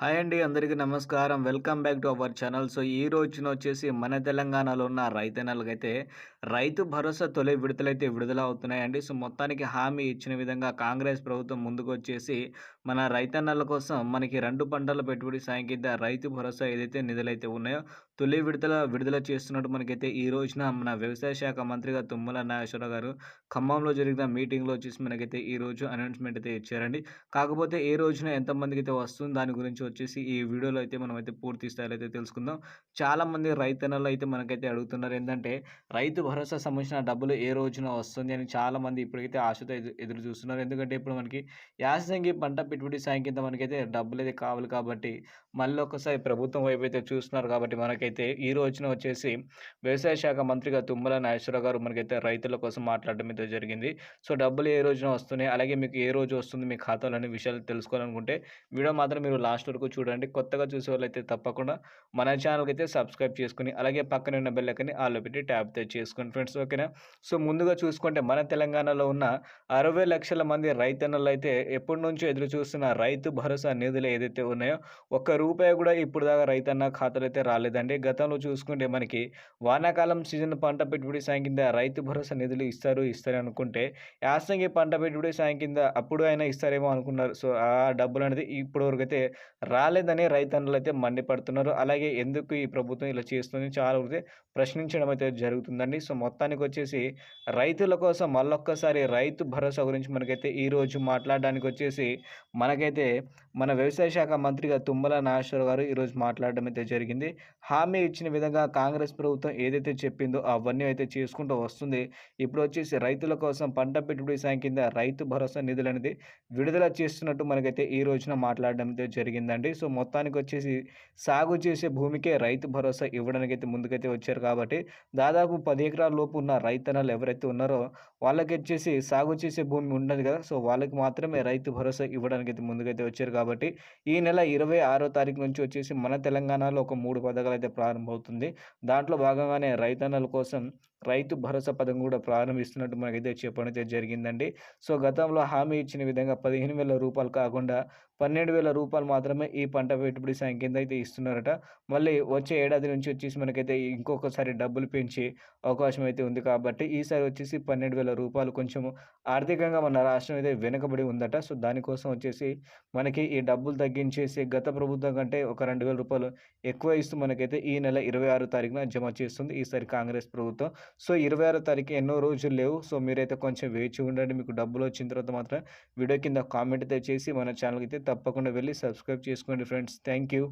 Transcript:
Hi అండి అందరికీ నమస్కారం. Welcome back to our channel. So ఈ రోజున వచ్చేసి మన తెలంగాణలో ఉన్న రైతన్నలకైతే రైతు భరోసా తొలి విడుదలైతే విడుదల అవుతున్నాయండి. సో మొత్తానికి హామీ ఇచ్చిన విధంగా కాంగ్రెస్ ప్రభుత్వం ముందుకు వచ్చేసి మన రైతన్నల కోసం మనకి రెండు పంటల పెట్టుబడి సాయం కింద రైతు భరోసా ఏదైతే నిధులైతే ఉన్నాయో తొలి విడుదల విడుదల చేస్తున్నట్టు మనకైతే ఈ రోజున మన వ్యవసాయ శాఖ మంత్రిగా తుమ్మల నాగేశ్వరరావు గారు ఖమ్మంలో జరిగిన మీటింగ్లో వచ్చేసి మనకైతే ఈ రోజు అనౌన్స్మెంట్ అయితే ఇచ్చారండి. కాకపోతే ఏ రోజున ఎంతమందికి అయితే వస్తుంది దాని గురించి వచ్చేసి ఈ వీడియోలో అయితే మనం అయితే పూర్తి స్థాయిలో అయితే తెలుసుకుందాం. చాలామంది రైతన్నలు అయితే మనకైతే అడుగుతున్నారు ఏంటంటే రైతు భరోసా సంబంధించిన డబ్బులు ఏ రోజున వస్తుంది అని చాలామంది ఇప్పటికైతే ఆశతో ఎదు- ఎదురు చూస్తున్నారు. ఎందుకంటే ఇప్పుడు మనకి యాసంగి పంట పెట్టుబడి సాయం కింద మనకైతే డబ్బులు అయితే కావాలి కాబట్టి మళ్ళీ ఒకసారి ప్రభుత్వం వైపు అయితే చూస్తున్నారు కాబట్టి మనకైతే ఈ రోజున వచ్చేసి వ్యవసాయ శాఖ మంత్రిగా తుమ్మల నాగేశ్వరరావు గారు మనకైతే రైతుల కోసం మాట్లాడడం అయితే జరిగింది. సో డబ్బులు ఏ రోజున వస్తున్నాయి? అలాగే మీకు ఏ రోజు వస్తుంది మీ ఖాతాలో అనే విషయాలు తెలుసుకోవాలనుకుంటే వీడియో మాత్రం మీరు లాస్ట్ వరకు చూడండి. కొత్తగా చూసే వాళ్ళైతే తప్పకుండా మన ఛానల్కి అయితే సబ్స్క్రైబ్ చేసుకుని అలాగే పక్కన ఉన్న బెల్ ఐకాన్ని పెట్టి ట్యాప్ అయితే చేసుకోండి ఫ్రెండ్స్ ఓకేనా సో ముందుగా చూసుకుంటే మన తెలంగాణలో ఉన్న అరవై లక్షల మంది రైతన్నలు అయితే ఎప్పటి నుంచో ఎదురు చూస్తున్న రైతు భరోసా నిధులు ఏదైతే ఉన్నాయో ఒక్క రూపాయి కూడా ఇప్పుడు దాకా రైతన్న ఖాతాలో అయితే రాలేదండి. గతంలో చూసుకుంటే మనకి వానాకాలం సీజన్ పంట పెట్టుబడి సాయం కింద రైతు భరోసా నిధులు ఇస్తారు ఇస్తారు అనుకుంటే యాసంగి పంట పెట్టుబడి సాయం కింద అప్పుడు అయినా ఇస్తారేమో అనుకున్నారు. సో ఆ డబ్బులు అనేది ఇప్పటివరకు అయితే రాలేదని రైతన్నులు అయితే మండిపడుతున్నారు. అలాగే ఎందుకు ఈ ప్రభుత్వం ఇలా చేస్తుంది చాలా అయితే ప్రశ్నించడం అయితే జరుగుతుందండి. సో మొత్తానికి వచ్చేసి రైతుల కోసం మళ్ళొక్కసారి రైతు భరోసా గురించి మనకైతే ఈరోజు మాట్లాడడానికి వచ్చేసి మనకైతే మన వ్యవసాయ శాఖ మంత్రిగా తుమ్మల నాగేశ్వర గారు ఈరోజు మాట్లాడడం అయితే జరిగింది. హామీ ఇచ్చిన విధంగా కాంగ్రెస్ ప్రభుత్వం ఏదైతే చెప్పిందో అవన్నీ అయితే చేసుకుంటూ వస్తుంది. ఇప్పుడు వచ్చేసి రైతుల కోసం పంట పెట్టుబడి సాయం కింద రైతు భరోసా నిధులు అనేది విడుదల చేస్తున్నట్టు మనకైతే ఈ రోజున మాట్లాడడం అయితే జరిగిందండి. సో మొత్తానికి వచ్చేసి సాగు చేసే భూమికే రైతు భరోసా ఇవ్వడానికి అయితే ముందుకైతే వచ్చారు కాబట్టి దాదాపు పది ఎకరాల లోపు ఉన్న రైతన్నలు ఎవరైతే ఉన్నారో వాళ్ళకి వచ్చేసి సాగు చేసే భూమి ఉండదు కదా. సో వాళ్ళకి మాత్రమే రైతు భరోసా ఇవ్వడానికి అయితే ముందుకైతే వచ్చారు కాబట్టి ఈ నెల ఇరవై ఆరో తారీఖు నుంచి వచ్చేసి మన తెలంగాణలో ఒక మూడు పథకాలు అయితే ప్రారంభమవుతుంది. దాంట్లో భాగంగానే రైతన్నల కోసం రైతు భరోసా పథకం కూడా ప్రారంభిస్తున్నట్టు మనకైతే చెప్పడం అయితే జరిగిందండి. సో గతంలో హామీ ఇచ్చిన విధంగా పదిహేను వేల రూపాయలు కాకుండా పన్నెండు వేల రూపాయలు మాత్రమే ఈ పంట పెట్టుబడి సాయం కింద అయితే ఇస్తున్నారట. మళ్ళీ వచ్చే ఏడాది నుంచి వచ్చేసి మనకైతే ఇంకొకసారి డబ్బులు పెంచి అవకాశం అయితే ఉంది కాబట్టి ఈసారి వచ్చేసి పన్నెండు వేల రూపాయలు కొంచెం ఆర్థికంగా మన రాష్ట్రం అయితే వెనుకబడి ఉందట. సో దానికోసం వచ్చేసి మనకి ఈ డబ్బులు తగ్గించేసి గత ప్రభుత్వం కంటే ఒక రెండు వేల రూపాయలు ఎక్కువ ఇస్తూ మనకైతే ఈ నెల ఇరవై ఆరు తారీఖున జమ చేస్తుంది. ఈసారి కాంగ్రెస్ ప్రభుత్వం. సో ఇరవై ఆరో తారీఖు ఎన్నో రోజులు లేవు. సో మీరైతే కొంచెం వేచి ఉండండి. మీకు డబ్బులు వచ్చిన తర్వాత మాత్రం వీడియో కింద కామెంట్ అయితే చేసి మన ఛానల్కి అయితే తప్పకుండా వెళ్ళి సబ్స్క్రైబ్ చేసుకోండి ఫ్రెండ్స్. Thank you